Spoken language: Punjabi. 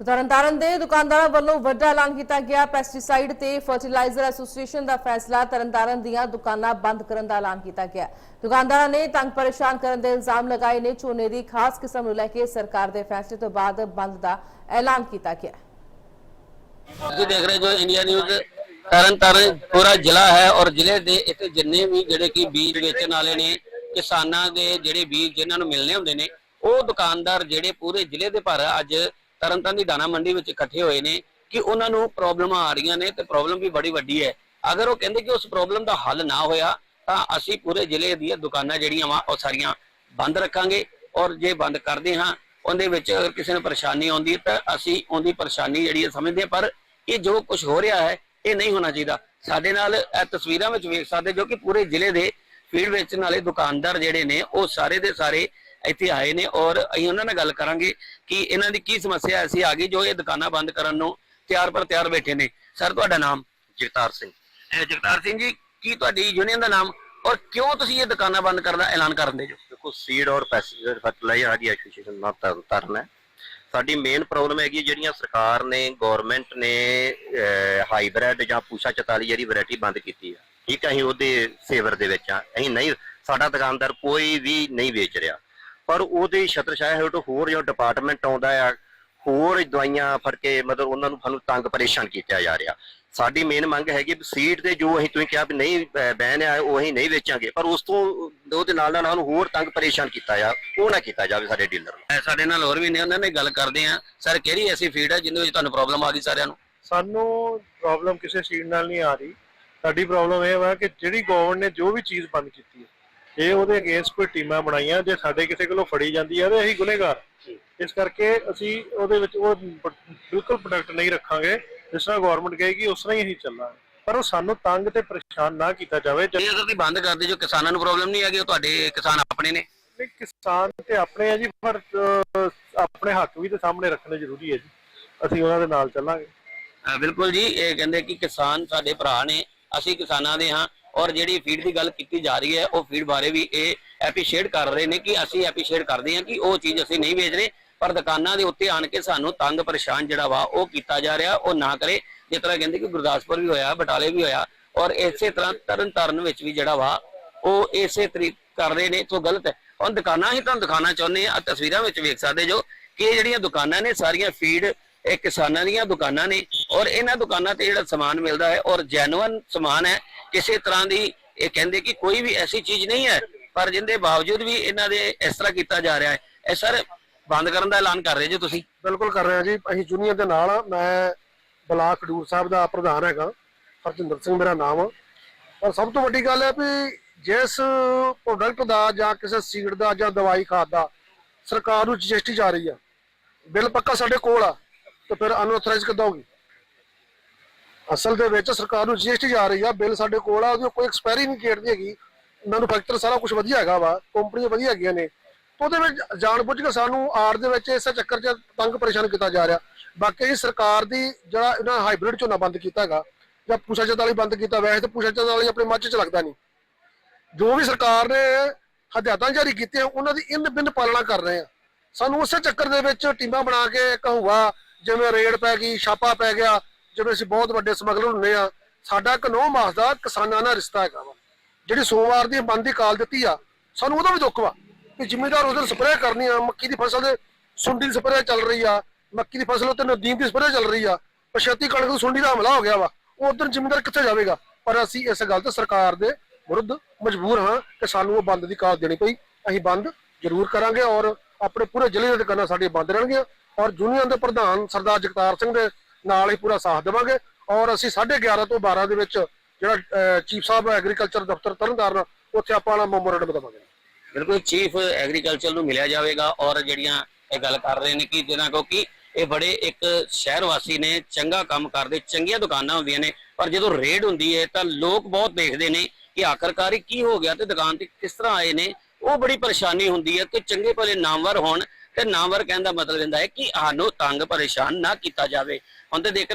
ਤਰਨਤਾਰਨ ਦੇ ਦੁਕਾਨਦਾਰਾਂ ਵੱਲੋਂ ਵੱਡਾ ਐਲਾਨ ਕੀਤਾ ਗਿਆ। ਪੈਸਟੀਸਾਈਡ ਤੇ ਫਰਟੀਲਾਈਜ਼ਰ ਐਸੋਸੀਏਸ਼ਨ ਦਾ ਫੈਸਲਾ ਤਰਨਤਾਰਨ ਦੀਆਂ ਦੁਕਾਨਾਂ ਬੰਦ ਕਰਨ ਦਾ ਐਲਾਨ ਕੀਤਾ ਗਿਆ। ਦੁਕਾਨਦਾਰਾਂ ਨੇ ਤੰਗ ਪਰੇਸ਼ਾਨ ਕਰਨ ਦੇ ਇਲਜ਼ਾਮ ਲਗਾਏ ਨੇ। ਝੋਨੇ ਦੀ ਖਾਸ ਕਿਸਮ ਨੂੰ ਲੈ ਕੇ ਸਰਕਾਰ ਦੇ ਫੈਸਲੇ ਤੋਂ ਬਾਅਦ ਬੰਦ ਦਾ ਐਲਾਨ ਕੀਤਾ ਗਿਆ। ਤੁਸੀਂ ਦੇਖ ਰਹੇ ਜੋ ਇੰਡੀਆ ਨਿਊਜ਼। ਤਰਨ ਤਾਰਨ ਪੂਰਾ ਜ਼ਿਲ੍ਹਾ ਹੈ ਔਰ ਜ਼ਿਲ੍ਹੇ ਦੇ ਇੱਥੇ ਜਿੰਨੇ ਵੀ ਜਿਹੜੇ ਕਿ ਬੀਜ ਵੇਚਣ ਵਾਲੇ ਨੇ, ਕਿਸਾਨਾਂ ਦੇ ਜਿਹੜੇ ਬੀਜ ਜਿਨ੍ਹਾਂ ਨੂੰ ਮਿਲਨੇ ਹੁੰਦੇ ਨੇ, ਉਹ ਦੁਕਾਨਦਾਰ ਜਿਹੜੇ ਪੂਰੇ ਜ਼ਿਲ੍ਹੇ ਦੇ ਭਰ ਅੱਜ ਤਰਨਤਾਰਨ ਦੀ ਦਾਣਾ ਮੰਡੀ ਵਿੱਚ ਇਕੱਠੇ ਹੋਏ ਨੇ ਕਿ ਉਹਨਾਂ ਨੂੰ ਪ੍ਰੋਬਲਮਾਂ ਆ ਰਹੀਆਂ ਨੇ ਤੇ ਪ੍ਰੋਬਲਮ ਵੀ ਬੜੀ ਵੱਡੀ ਹੈ। ਅਗਰ ਉਹ ਕਹਿੰਦੇ ਕਿ ਉਸ ਪ੍ਰੋਬਲਮ ਦਾ ਹੱਲ ਨਾ ਹੋਇਆ, ਤਾਂ ਅਸੀਂ ਪੂਰੇ ਜ਼ਿਲ੍ਹੇ ਦੀਆਂ ਦੁਕਾਨਾਂ ਜਿਹੜੀਆਂ ਵਾ, ਉਹ ਸਾਰੀਆਂ ਬੰਦ ਰੱਖਾਂਗੇ ਔਰ ਜੇ ਬੰਦ ਕਰਦੇ ਹਾਂ, ਉਹਦੇ ਵਿੱਚ ਅਗਰ ਕਿਸੇ ਨੂੰ ਪਰੇਸ਼ਾਨੀ ਆਉਂਦੀ ਹੈ, ਤਾਂ ਅਸੀਂ ਉਹਦੀ ਪਰੇਸ਼ਾਨੀ ਜਿਹੜੀ ਹੈ ਸਮਝਦੇ ਹਾਂ, ਪਰ ਇਹ ਜੋ ਕੁਝ ਹੋ ਰਿਹਾ ਹੈ, ਇਹ ਨਹੀਂ ਹੋਣਾ ਚਾਹੀਦਾ। ਸਾਡੇ ਨਾਲ ਇਹ ਤਸਵੀਰਾਂ ਵਿੱਚ ਵੇਖ ਸਕਦੇ ਜੋ ਕਿ ਪੂਰੇ ਜ਼ਿਲ੍ਹੇ ਦੇ ਫੀਲਡ ਵੇਚਣ ਨਾਲੇ ਦੁਕਾਨਦਾਰ ਜਿਹੜੇ ਨੇ, ਉਹ ਸਾਰੇ ਦੇ ਸਾਰੇ ਇੱਥੇ ਆਏ ਨੇ ਔਰ ਅਸੀਂ ਉਹਨਾਂ ਨਾਲ ਗੱਲ ਕਰਾਂਗੇ ਕਿ ਇਹਨਾਂ ਦੀ ਕੀ ਸਮੱਸਿਆ ਐਸੀ ਆ ਗਈ ਜੋ ਇਹ ਦੁਕਾਨਾਂ ਬੰਦ ਕਰਨ ਨੂੰ ਤਿਆਰ ਪਰ ਤਿਆਰ ਬੈਠੇ ਨੇ। ਸਰ ਤੁਹਾਡਾ ਨਾਮ ਜਗਤਾਰ ਸਿੰਘ। ਜਗਤਾਰ ਸਿੰਘ ਜੀ ਕੀ ਤੁਹਾਡੀ ਯੂਨੀਅਨ ਦਾ ਨਾਮ ਔਰ ਕਿਉਂ ਤੁਸੀਂ ਇਹ ਦੁਕਾਨਾਂ ਬੰਦ ਕਰਨ ਦਾ ਐਲਾਨ ਕਰਨ ਦੇ ਜੋ? ਦੇਖੋ ਸੀਡ ਔਰ ਪੈਸਟੀਸਾਈਡ ਫਰਟੀਲਾਈਜ਼ਰ ਸਾਡੀ ਐਸੋਸੀਏਸ਼ਨ ਨਾਲ ਤਰਨ ਸਾਡੀ ਮੇਨ ਪ੍ਰੋਬਲਮ ਹੈਗੀ ਜਿਹੜੀਆਂ ਸਰਕਾਰ ਨੇ ਗਵਰਨਮੈਂਟ ਨੇ ਹਾਈਬ੍ਰਿਡ ਜਾਂ ਪੂਸ਼ਾ 44 ਜਿਹੜੀ ਵੈਰਾਈਟੀ ਬੰਦ ਕੀਤੀ ਆ। ਠੀਕ ਹੈ ਅਸੀਂ ਉਹਦੇ ਫੇਵਰ ਦੇ ਵਿੱਚ ਆ। ਅਸੀਂ ਨਹੀਂ ਸਾਡਾ ਦੁਕਾਨਦਾਰ ਕੋਈ ਵੀ ਨਹੀਂ ਵੇਚ ਰਿਹਾ। ਪਰ ਉਹਦੇ ਛਤਰਛਾਇਆ ਹੇਠ ਹੋਰ ਜੋ ਡਿਪਾਰਟਮੈਂਟ ਆਉਂਦਾ ਆ ਹੋਰ ਦਵਾਈਆਂ ਫੜ ਕੇ ਮਤਲਬ ਉਹਨਾਂ ਨੂੰ ਸਾਨੂੰ ਤੰਗ ਪਰੇਸ਼ਾਨ ਕੀਤਾ ਜਾ ਰਿਹਾ। ਸਾਡੀ ਮੇਨ ਮੰਗ ਹੈਗੀ ਵੀ ਸੀਡ ਤੇ ਜੋ ਅਸੀਂ ਤੁਸੀਂ ਕਿਹਾ ਵੀ ਨਹੀਂ ਬੈਨ ਆ ਉਹ ਅਸੀਂ ਨਹੀਂ ਵੇਚਾਂਗੇ। ਪਰ ਉਸ ਤੋਂ ਉਹਦੇ ਨਾਲ ਨਾਲ ਸਾਨੂੰ ਹੋਰ ਤੰਗ ਪਰੇਸ਼ਾਨ ਕੀਤਾ ਜਾ ਉਹ ਨਾ ਕੀਤਾ ਜਾਵੇ ਸਾਡੇ ਡੀਲਰ ਨੂੰ। ਸਾਡੇ ਨਾਲ ਹੋਰ ਵੀ ਨੇ ਉਹਨਾਂ ਨੇ ਗੱਲ ਕਰਦੇ ਆ ਸਰ ਕਿਹੜੀ ਐਸੀ ਫੀਡ ਹੈ ਜਿਹਦੇ ਵਿੱਚ ਤੁਹਾਨੂੰ ਪ੍ਰੋਬਲਮ ਆ ਗਈ ਸਾਰਿਆਂ ਨੂੰ? ਸਾਨੂੰ ਪ੍ਰੋਬਲਮ ਕਿਸੇ ਸੀਡ ਨਾਲ ਨਹੀਂ ਆ ਰਹੀ। ਸਾਡੀ ਪ੍ਰੋਬਲਮ ਇਹ ਵਾ ਕਿ ਜਿਹੜੀ ਗਵਰਨਮੈਂਟ ਨੇ ਜੋ ਵੀ ਚੀਜ਼ ਬੰਦ ਕੀਤੀ ਹੈ ਇਹ ਉਹਦੇ ਅਗੇਂਸਟ ਕੋਈ ਟੀਮਾਂ ਬਣਾਈਆਂ ਜੇ ਸਾਡੇ ਕਿਸੇ ਕੋਲੋਂ ਫੜੀ ਜਾਂਦੀ ਹੈ ਤੇ ਅਸੀਂ ਗੁਨੇਗਾਰ। ਇਸ ਕਰਕੇ ਅਸੀਂ ਉਹਦੇ ਵਿੱਚ ਉਹ ਬਿਲਕੁਲ ਪ੍ਰੋਡਕਟ ਨਹੀਂ ਰੱਖਾਂਗੇ ਜਿਸ ਤਰ੍ਹਾਂ ਗਵਰਨਮੈਂਟ ਕਹੇਗੀ ਉਸ ਤਰ੍ਹਾਂ ਹੀ ਅਸੀਂ ਚੱਲਾਂਗੇ। ਪਰ ਉਹ ਸਾਨੂੰ ਤੰਗ ਤੇ ਪਰੇਸ਼ਾਨ ਨਾ ਕੀਤਾ ਜਾਵੇ ਜੇ ਅਗਰ ਤੁਸੀਂ ਬੰਦ ਕਰਦੇ ਜੋ ਕਿਸਾਨਾਂ ਨੂੰ ਪ੍ਰੋਬਲਮ ਨਹੀਂ ਹੈਗੀ ਉਹ ਤੁਹਾਡੇ ਕਿਸਾਨ ਆਪਣੇ ਨੇ। ਜਿਹੜੇ ਕਿਸਾਨ ਤੇ ਆਪਣੇ ਆ ਜੀ ਪਰ ਆਪਣੇ ਹੱਕ ਵੀ ਤੇ ਸਾਹਮਣੇ ਰੱਖਣੇ ਜ਼ਰੂਰੀ ਹੈ ਜੀ। ਅਸੀਂ ਉਹਨਾਂ ਦੇ ਨਾਲ ਚੱਲਾਂਗੇ। ਬਿਲਕੁਲ ਜੀ ਇਹ ਕਹਿੰਦੇ ਕਿ ਕਿਸਾਨ ਸਾਡੇ ਭਰਾ ਨੇ ਅਸੀਂ ਕਿਸਾਨਾਂ ਦੇ ਹਾਂ। ਔਰ ਜਿਹੜੀ ਫੀਡ ਦੀ ਗੱਲ ਕੀਤੀ ਜਾ ਰਹੀ ਹੈ, ਉਹ ਫੀਡ ਬਾਰੇ ਵੀ ਇਹ ਐਪਰੀਸ਼ੀਏਟ ਕਰ ਰਹੇ ਨੇ ਕਿ ਅਸੀਂ ਐਪਰੀਸ਼ੀਏਟ ਕਰਦੇ ਹਾਂ ਕਿ ਉਹ ਚੀਜ਼ ਅਸੀਂ ਨਹੀਂ ਵੇਚ ਰਹੇ, ਪਰ ਦੁਕਾਨਾਂ ਦੇ ਉੱਤੇ ਆਣ ਕੇ ਸਾਨੂੰ ਤੰਗ ਪਰੇਸ਼ਾਨ ਜਿਹੜਾ ਵਾ, ਉਹ ਕੀਤਾ ਜਾ ਰਿਹਾ, ਉਹ ਨਾ ਕਰੇ। ਜਿਸ ਤਰ੍ਹਾਂ ਕਹਿੰਦੇ ਕਿ ਗੁਰਦਾਸਪੁਰ ਵੀ ਹੋਇਆ, ਬਟਾਲੇ ਵੀ ਹੋਇਆ, ਔਰ ਇਸੇ ਤਰ੍ਹਾਂ ਤਰਨ ਤਾਰਨ ਵਿੱਚ ਵੀ ਜਿਹੜਾ ਵਾ, ਉਹ ਇਸੇ ਤਰੀਕ ਕਰ ਰਹੇ ਨੇ ਤੋਂ ਗਲਤ ਹੈ। ਹੁਣ ਦੁਕਾਨਾਂ ਹੀ ਤੁਹਾਨੂੰ ਦਿਖਾਉਣਾ ਚਾਹੁੰਦੇ ਆ ਤਸਵੀਰਾਂ ਵਿੱਚ ਵੇਖ ਸਕਦੇ ਜੋ ਕਿ ਜਿਹੜੀਆਂ ਦੁਕਾਨਾਂ ਨੇ, ਸਾਰੀਆਂ ਫੀਡ ਇਹ ਕਿਸਾਨਾਂ ਦੀਆਂ ਦੁਕਾਨਾਂ ਨੇ ਔਰ ਇਹਨਾਂ ਦੁਕਾਨਾਂ ਤੇ ਜਿਹੜਾ ਸਮਾਨ ਮਿਲਦਾ ਹੈ ਔਰ ਜੈਨੂਅਨ ਸਮਾਨ ਹੈ, ਕਿਸੇ ਤਰ੍ਹਾਂ ਦੀ ਇਹ ਕਹਿੰਦੇ ਕਿ ਕੋਈ ਵੀ ਐਸੀ ਚੀਜ਼ ਨਹੀਂ ਹੈ, ਪਰ ਜਿੰਦੇ ਬਾਵਜੂਦ ਵੀ ਇਹਨਾਂ ਦੇ ਇਸ ਤਰ੍ਹਾਂ ਕੀਤਾ ਜਾ ਰਿਹਾ ਹੈ, ਇਹ ਸਰ ਬੰਦ ਕਰਨ ਦਾ ਐਲਾਨ ਕਰ ਰਹੇ ਜੀ ਤੁਸੀਂ? ਬਿਲਕੁਲ ਕਰ ਰਹੇ ਹਾਂ ਜੀ। ਅਸੀਂ ਯੂਨੀਅਨ ਦੇ ਨਾਲ ਮੈਂ ਬਲਾਕ ਖਡੂਰ ਸਾਹਿਬ ਦਾ ਪ੍ਰਧਾਨ ਹੈਗਾ, ਹਰਜਿੰਦਰ ਸਿੰਘ ਮੇਰਾ ਨਾਮ ਆ। ਪਰ ਸਭ ਤੋਂ ਵੱਡੀ ਗੱਲ ਹੈ ਵੀ ਜਿਸ ਪ੍ਰੋਡਕਟ ਦਾ ਜਾਂ ਕਿਸੇ ਸੀਡ ਦਾ ਜਾਂ ਦਵਾਈ ਖਾਦ ਦਾ ਸਰਕਾਰ ਨੂੰ ਜੀਐਸਟੀ ਜਾ ਰਹੀ ਆ। ਬਿੱਲ ਪੱਕਾ ਸਾਡੇ ਕੋਲ ਆ, ਤੇ ਫਿਰ ਅਨਆਥੋਰਾਈਜ਼ ਕਿੱਦਾਂ ਹੋਗੀ ਅਸਲ ਦੇ ਵਿੱਚ ਸਰਕਾਰ ਨੂੰ ਜੀਐਸਟੀ ਜਾ ਰਹੀ ਆ, ਬਿੱਲ ਸਾਡੇ ਕੋਲ ਆ, ਉਹਦੀ ਕੋਈ ਐਕਸਪਾਇਰੀ ਨਹੀਂ ਡੇਟ ਦੀ ਹੈਗੀ। ਮੈਨੂਫੈਕਚਰ ਸਾਰਾ ਕੁਝ ਵਧੀਆ ਹੈਗਾ ਵਾ ਕੰਪਨੀਆਂ ਵਧੀਆ ਹੈਗੀਆਂ ਨੇ। ਉਹਦੇ ਵਿੱਚ ਜਾਣਬੁੱਝ ਕੇ ਸਾਨੂੰ ਆੜ ਦੇ ਵਿੱਚ ਇਸੇ ਚੱਕਰ 'ਚ ਤੰਗ ਪਰੇਸ਼ਾਨ ਕੀਤਾ ਜਾ ਰਿਹਾ। ਬਾਕੀ ਸਰਕਾਰ ਦੀ ਜਿਹੜਾ ਇਹਨਾਂ ਹਾਈਬ੍ਰਿਡ ਝੋਨਾ ਬੰਦ ਕੀਤਾ ਹੈਗਾ, ਜਾਂ ਪੂਸ਼ਾ ਚਤ ਵਾਲੀ ਬੰਦ ਕੀਤਾ, ਵੈਸੇ ਤਾਂ ਪੂਸ਼ਾ ਚਤ ਵਾਲੀ ਆਪਣੇ ਮੱਝ 'ਚ ਲੱਗਦਾ ਨਹੀਂ। ਜੋ ਵੀ ਸਰਕਾਰ ਨੇ ਹਦਾਇਤਾਂ ਜਾਰੀ ਕੀਤੀਆਂ, ਉਹਨਾਂ ਦੀ ਇਨ ਬਿੰਨ ਪਾਲਣਾ ਕਰ ਰਹੇ ਆ। ਸਾਨੂੰ ਉਸੇ ਚੱਕਰ ਦੇ ਵਿੱਚ ਟੀਮਾਂ ਬਣਾ ਕੇ ਕਹੂਗਾ, ਜਿਵੇਂ ਰੇਡ ਪੈ ਗਈ, ਛਾਪਾ ਪੈ ਗਿਆ ਜਿਵੇਂ ਅਸੀਂ ਬਹੁਤ ਵੱਡੇ ਸਮਗਲਰ ਹੁੰਨੇ ਆ, ਸਾਡਾ ਇੱਕ ਮਾਸ ਦਾ ਕਿਸਾਨਾਂ ਨਾਲ ਰਿਸ਼ਤਾ ਹੈਗਾ ਵਾ। ਜਿਹੜੀ ਸੋਮਵਾਰ ਦੀ ਬੰਦ ਕਾਲ ਦਿੱਤੀ ਆ, ਸਾਨੂੰ ਉਹਦਾ ਵੀ ਦੁੱਖ ਵਾ ਕਿ ਜ਼ਿਮੀਦਾਰ ਉਸ ਸਪਰੇਅ ਕਰਨੀ ਆ, ਮੱਕੀ ਦੀ ਫਸਲ ਦੇ ਸੁੰਡੀ ਦੀ ਸਪਰੇਅ ਚੱਲ ਰਹੀ ਆ, ਮੱਕੀ ਦੀ ਫਸਲ ਉੱਤੇ ਨਦੀਨ ਦੀ ਸਪਰੇਅ ਚੱਲ ਰਹੀ ਆ, ਪਛੇਤੀ ਕਣਕ ਨੂੰ ਸੁੰਡੀ ਦਾ ਹਮਲਾ ਹੋ ਗਿਆ ਵਾ, ਉਹ ਉਧਰ ਜ਼ਿਮੀਦਾਰ ਕਿੱਥੇ ਜਾਵੇਗਾ? ਪਰ ਅਸੀਂ ਇਸ ਗੱਲ ਤੇ ਸਰਕਾਰ ਦੇ ਵਿਰੁੱਧ ਮਜਬੂਰ ਹਾਂ ਕਿ ਸਾਨੂੰ ਉਹ ਬੰਦ ਦੀ ਕਾਲ ਦੇਣੀ ਪਈ। ਅਸੀਂ ਬੰਦ ਜ਼ਰੂਰ ਕਰਾਂਗੇ ਔਰ ਆਪਣੇ ਪੂਰੇ ਜ਼ਿਲ੍ਹੇ ਦੇ ਦੁਕਾਨਾਂ ਸਾਡੀਆਂ ਬੰਦ ਰਹਿਣਗੀਆਂ। ਔਰ ਯੂਨੀਅਨ ਦੇ ਪ੍ਰਧਾਨ ਸਰਦਾਰ ਜਗਤਾਰ ਸਿੰਘ ਦੇ ਨਾਲ ਹੀ ਪੂਰਾ ਸਾਥ ਦੇਵਾਂਗੇ ਔਰ ਅਸੀਂ 11:30 ਤੋਂ 12 ਦੇ ਵਿੱਚ ਜਿਹੜਾ ਚੀਫ ਸਾਹਿਬ ਐਗਰੀਕਲਚਰ ਦਫ਼ਤਰ ਤਰਨਤਾਰਨ, ਉੱਥੇ ਆਪਾਂ ਆਪਣਾ ਮੈਮੋਰੰਡਮ ਦੇਵਾਂਗੇ। ਬਿਲਕੁਲ, ਚੀਫ ਐਗਰੀਕਲਚਰ ਨੂੰ ਮਿਲਿਆ ਜਾਵੇਗਾ ਔਰ ਜਿਹੜੀਆਂ ਇਹ ਗੱਲ ਕਰ ਰਹੇ ਨੇ ਕਿ ਜਿਹਨਾਂ ਕੋ ਇਹ ਬੜੇ ਇੱਕ ਸ਼ਹਿਰ ਵਾਸੀ ਨੇ, ਚੰਗਾ ਕੰਮ ਕਰਦੇ, ਚੰਗੀਆਂ ਦੁਕਾਨਾਂ ਹੁੰਦੀਆਂ ਨੇ, ਪਰ ਜਦੋਂ ਰੇਡ ਹੁੰਦੀ ਹੈ ਤਾਂ ਲੋਕ ਬਹੁਤ ਦੇਖਦੇ ਨੇ ਕਿ ਆਖਰਕਾਰ ਕੀ ਹੋ ਗਿਆ ਤੇ ਦੁਕਾਨ ਤੇ ਕਿਸ ਤਰ੍ਹਾਂ ਆਏ ਨੇ। ਉਹ ਬੜੀ ਪਰੇਸ਼ਾਨੀ ਹੁੰਦੀ ਹੈ ਕਿ ਚੰਗੇ ਭਲੇ ਨਾਮਵਰ ਹੋਣ ਤੇ ਨਾਮਵਰ ਕਹਿਣ ਦਾ ਮਤਲਬ ਹੁੰਦਾ ਹੈ ਕਿ ਸਾਨੂੰ ਤੰਗ ਪਰੇਸ਼ਾਨ ਨਾ ਕੀਤਾ ਜਾਵੇ। ਹੁਣ ਤੇ ਦੇਖ